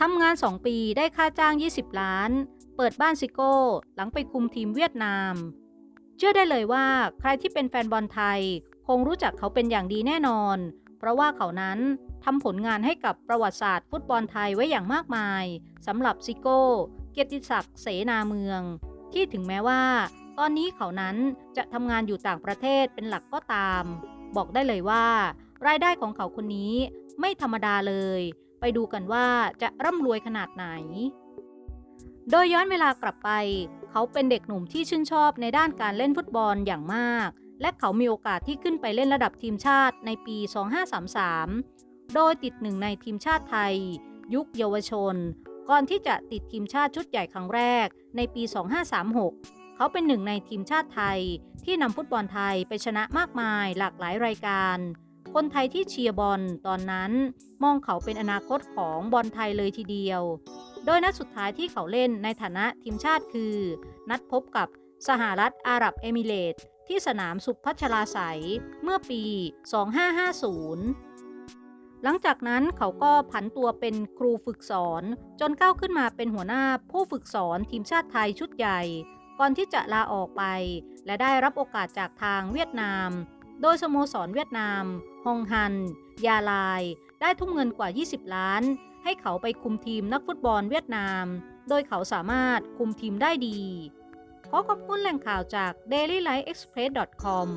ทำงาน 2 ปีได้ค่าจ้าง 20 ล้าน เปิดบ้านซิโก้ หลังไปคุมทีมเวียดนาม เชื่อได้เลยว่าใครที่เป็นแฟนบอลไทย คงรู้จักเขาเป็นอย่างดีแน่นอน เพราะว่าเขานั้นทำผลงานให้กับประวัติศาสตร์ฟุตบอลไทยไว้อย่างมากมายสำหรับซิโก้ เกียรติศักดิ์เสนาเมือง ที่ถึงแม้ว่า ตอนนี้เขานั้นจะทำงานอยู่ต่างประเทศเป็นหลักก็ตาม บอกได้เลยว่า รายได้ของเขาคนนี้ไม่ธรรมดาเลย ไปดูกันว่าจะร่ำรวยขนาดไหน โดยย้อนเวลากลับไป เขาเป็นเด็กหนุ่มที่ชื่นชอบในด้านการเล่นฟุตบอลอย่างมาก และเขามีโอกาสที่ขึ้นไปเล่นระดับทีมชาติในปี 2533 โดยติดหนึ่งในทีมชาติไทย ยุคเยาวชน ก่อนที่จะติดทีมชาติชุดใหญ่ครั้งแรกในปี 2536เขาเป็นหนึ่งในทีมชาติไทยที่นำฟุตบอลไทยไปชนะมากมายหลากหลายรายการ คนไทยที่เชียร์บอลตอนนั้นมองเขาเป็นอนาคตของบอลไทยเลยทีเดียว โดยนัดสุดท้ายที่เขาเล่นในฐานะทีมชาติคือ นัดพบกับสหรัฐอาหรับเอมิเรตส์ที่สนามสุขพัชราไสยเมื่อปี 2550 หลังจากนั้นเขาก็ผันตัวเป็นครูฝึกสอน จนก้าวขึ้นมาเป็นหัวหน้าผู้ฝึกสอนทีมชาติไทยชุดใหญ่ ก่อนที่จะลาออกไป และได้รับโอกาสจากทางเวียดนาม โดยสโมสรเวียดนาม ฮองฮัน ยาลาย ได้ทุ่มเงินกว่า 20 ล้าน ให้เขาไปคุมทีมนักฟุตบอลเวียดนาม โดยเขาสามารถคุมทีมได้ดี ขอขอบคุณแหล่งข่าวจาก dailylightexpress.com